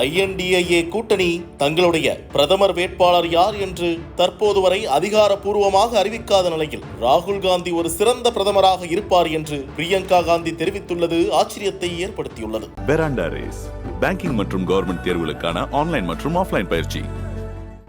INDIA கூட்டணி தங்களுடைய பிரதமர் வேட்பாளர் யார் என்று தற்போது வரை அதிகாரப்பூர்வமாக அறிவிக்காத நிலையில் ராகுல் காந்தி ஒரு சிறந்த பிரதமராக இருப்பார் என்று பிரியங்கா காந்தி தெரிவித்துள்ளது ஆச்சரியத்தை ஏற்படுத்தியுள்ளது. பெராண்டா ரேஸ் பேங்கிங் மற்றும் கவர்மெண்ட் தேர்வுகளுக்கான ஆன்லைன் மற்றும் ஆஃப்லைன் பயிற்சி.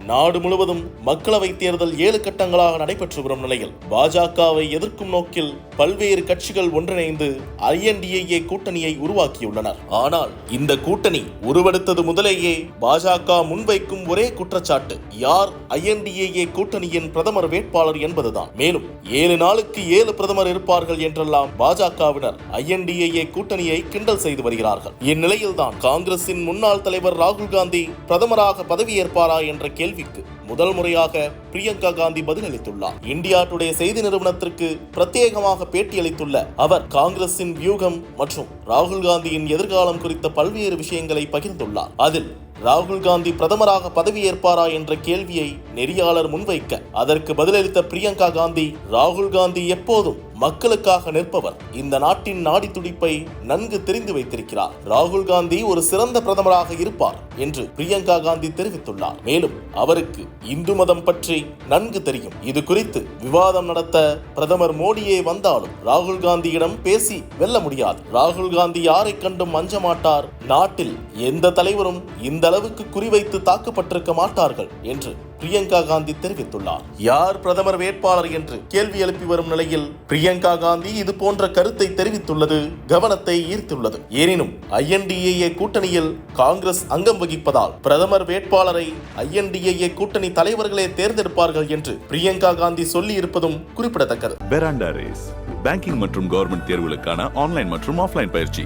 நாடு முழுவதும் மக்களவைத் தேர்தல் ஏழு கட்டங்களாக நடைபெற்று வரும் நிலையில் பாஜகவை எதிர்க்கும் நோக்கில் பல்வேறு கட்சிகள் ஒன்றிணைந்து ஐஎன்டிஏஏ கூட்டணியை உருவாக்கியுள்ளனர். ஆனால் இந்த கூட்டணி உருவெடுத்தது முதலேயே பாஜக முன்வைக்கும் ஒரே குற்றச்சாட்டு யார் ஐஎன்டிஏஏ கூட்டணியின் பிரதமர் வேட்பாளர் என்பதுதான். மேலும் ஏழு நாளுக்கு ஏழு பிரதமர் இருப்பார்கள் என்றெல்லாம் பாஜகவினர் ஐஎன்டிஏஏ கூட்டணியை கிண்டல் செய்து வருகிறார்கள். இந்நிலையில்தான் காங்கிரசின் முன்னாள் தலைவர் ராகுல் காந்தி பிரதமராக பதவியேற்பாரா என்ற கேள்விக்கு முதல் முறையாக பிரியங்கா காந்தி பதிலளித்துள்ளார். இந்தியா டுடே செய்தி நிறுவனத்திற்கு பிரத்யேகமாக பேட்டியளித்துள்ள அவர் காங்கிரசின் வியூகம் மற்றும் ராகுல் காந்தியின் எதிர்காலம் குறித்த பல்வேறு விஷயங்களை பகிர்ந்துள்ளார். அதில் ராகுல் காந்தி பிரதமராக பதவியேற்பாரா என்ற கேள்வியை நெறியாளர் முன்வைக்க அதற்கு பதிலளித்த பிரியங்கா காந்தி ராகுல் காந்தி எப்போதும் மக்களுக்காக நிற்பவர். இந்த நாட்டின் நாடி துடிப்பை நன்கு தெரிந்து வைத்திருக்கிறார். ராகுல் காந்தி ஒரு சிறந்த பிரதமராக இருப்பார். என்று பிரியங்கா காந்தி தெரிவித்துள்ளார். மேலும் அவருக்கு இந்து மதம் பற்றி நன்கு தெரியும். இது குறித்து விவாதம் நடத்த பிரதமர் மோடியே வந்தாலும் ராகுல் காந்தியிடம் பேசி வெல்ல முடியாது. ராகுல் காந்தி யாரை கண்டும் அஞ்ச மாட்டார்? நாட்டில் எந்த தலைவரும் இந்த அளவுக்கு குறிவைத்து தாக்கப்பட்டிருக்க மாட்டார்கள் என்று பிரியங்கா காந்தி தெரிவித்துள்ளார். யார் பிரதமர் வேட்பாளர் என்று கேள்வி எழுப்பி வரும் நிலையில் பிரியங்கா காந்தி இது போன்ற கருத்தை தெரிவித்துள்ளது கவனத்தை ஈர்த்துள்ளது. எனினும் ஐஎன்டிஏ கூட்டணியில் காங்கிரஸ் அங்கம் வகிப்பதால் பிரதமர் வேட்பாளரை ஐஎன்டிஏ கூட்டணி தலைவர்களே தேர்ந்தெடுப்பார்கள் என்று பிரியங்கா காந்தி சொல்லி இருப்பதும் குறிப்பிடத்தக்கது. பெராண்டா ரேஸ் பேங்கிங் மற்றும் கவர்மெண்ட் தேர்வுகளுக்கான ஆன்லைன் மற்றும் ஆஃப்லைன் பயிற்சி.